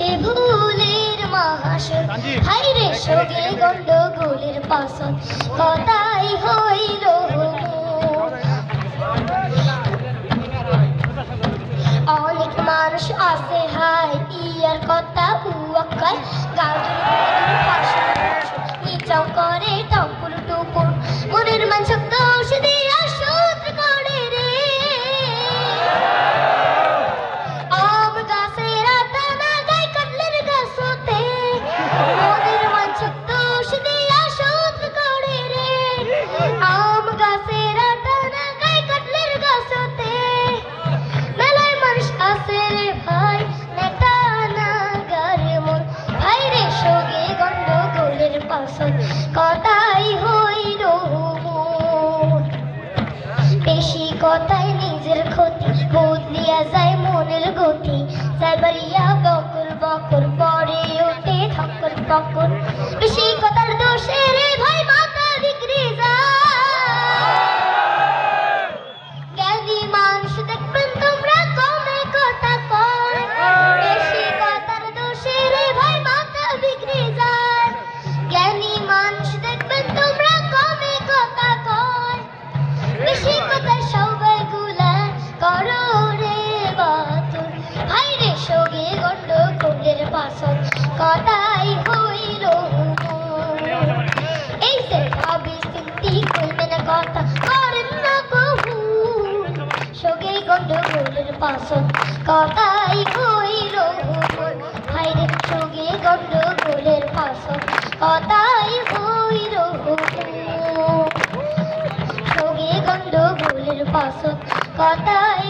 সে ভুলের মহাসন হাইরে সগে গন্ডগোলের পাশন কথাই হইল অনেক মানুষ আছে হাই ইয়ার কথা উয়াক্কায়। গাজর গাজর পাশে নিচাও করে টপুর টুপুর। মনের মান শক্ত ঔষধি আসুত বেশি কথায় নিজের ক্ষতি বদলিয়া যায় মনের গতি। সাইবারিয়া বকর বকর কথাই হইল। এই যে ভাবি চিন্তি কইবেন কথা, করেন না কবুল সগে গন্ড কোলের পাশন কথাই হইল মোর। ভাই রে সগে গন্ড কোলের পাশন কথাই হইল। সঙ্গে গন্ডগোলের পাশন কথাই